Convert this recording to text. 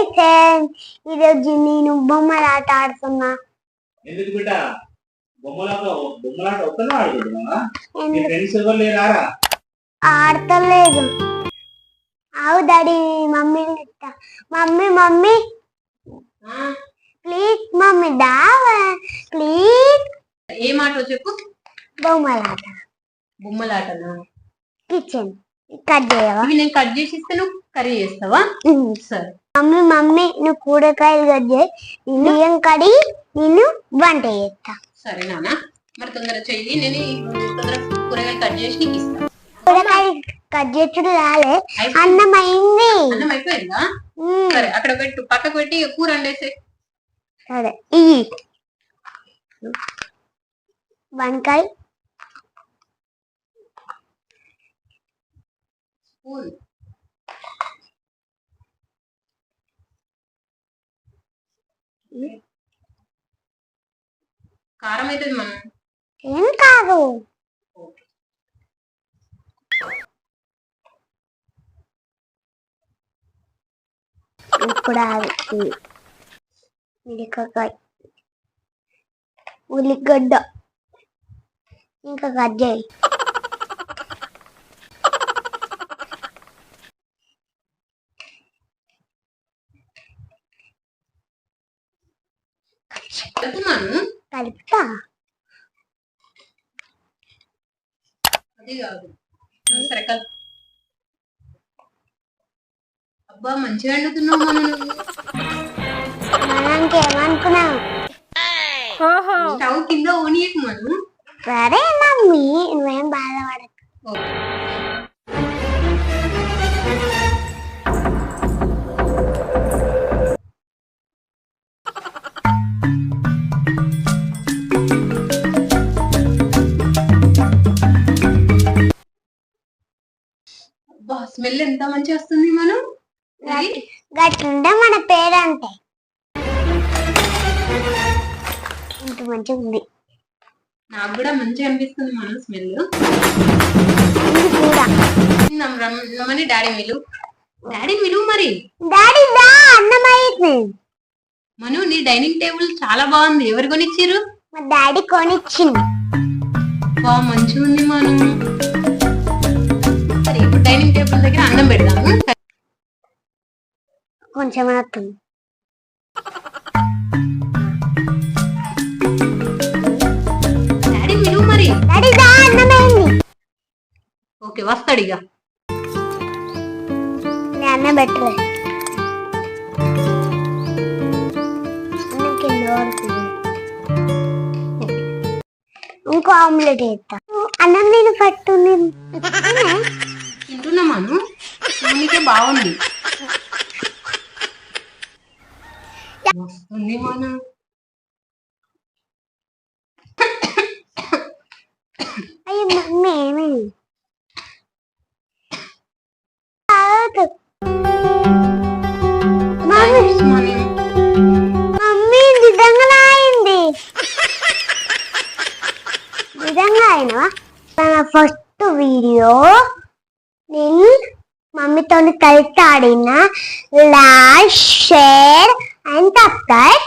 Hi friends ఈరోజు నేను బొమ్మల ఆట ఆడుతున్నా. ఎందుకు బిడ్డ? బొమ్మలాట బొమ్మలాట ఒక్కనే ఆడుకుంటున్నావా? నీ ఫ్రెండ్స్ ఎవరు లేరారా? ఆడతలేదు. అవు డాడీ మమ్మీని తిట్టా మమ్మీ మమ్మీ. ప్లీజ్ మమ్మీ దావా ప్లీజ్. ఏ మాట చెప్పు? బొమ్మల ఆట బొమ్మలాటనా? కిచెన్. కట్ చేయవా? ఇవి నేను కట్ చేసి ఇస్తే నువ్వు కర్రీ చేస్తావా? సరే. మమ్మీ మమ్మీ నువ్వు కూరగాయలు కట్ చేయి. నేను బియ్యం కడి నేను వంట చేస్తా. సరే నాన్న. మరి తొందర చెయ్యి. నేను కూరగాయలు కట్ చేసి నీకు ఇస్తాను కూరగాయలు కట్ చేసుడు రాలే. అన్నం అయింది. అన్నం అయిపోయిందా. సరే అక్కడ పెట్టు. పక్కకు పెట్టి కూర వండేసే. సరే ఇయ్యి. వంకాయ. స్పూన్. కారం అవుతుంది మనం ఏం కాదు. ఇప్పుడు అది మిరపకాయ ఉల్లిగడ్డ. ఇంకా కట్ చేయి. కలుపుతున్నాను. కలుపుతా. అది కాదు. సరే కలుపు. అబ్బా మంచిగా వండుతున్నావు మనం స్టవ్ కింద ఓనియకు మనం. సరే మమ్మీ నువ్వేం బాధపడకు. స్మెల్ ఎంత మంచిగా వస్తుంది మనం? మన పేరంటే ఇంత మంచిగా ఉంది. నాకు కూడా మంచిగా అనిపిస్తుంది మనం స్మెల్. కూడా. రమ్మని డాడీ మిలు. డాడీ మిలు మరి? డాడీ దా మను నీ డైనింగ్ టేబుల్ చాలా బాగుంది. ఎవరు కొనిచ్చిర్రు? మా డాడీ కొనిచ్చింది బా మంచిగా ఉంది మనం. డైనింగ్ టేబుల్ దగ్గర అన్నం పెడదాము కొంచెం డాడీ మరి. ఓకే వస్తాడు ఇక. నేను అన్నం పెట్టలే. ఇంకో ఆమ్లెట్ వేస్తా. అన్నం నేను మను నీకే బాగుంది. వస్తుంది మన అయ్యో మమ్మీ. ఏమైంది తాగొద్దు. మమ్మీ. మన మమ్మీ నిజంగా అయింది నిజంగా అయినవా తన ఫస్ట్ వీడియో నేను మమ్మీతో కలిసి ఆడిన లైక్ షేర్ అండ్ సబ్స్క్రైబ్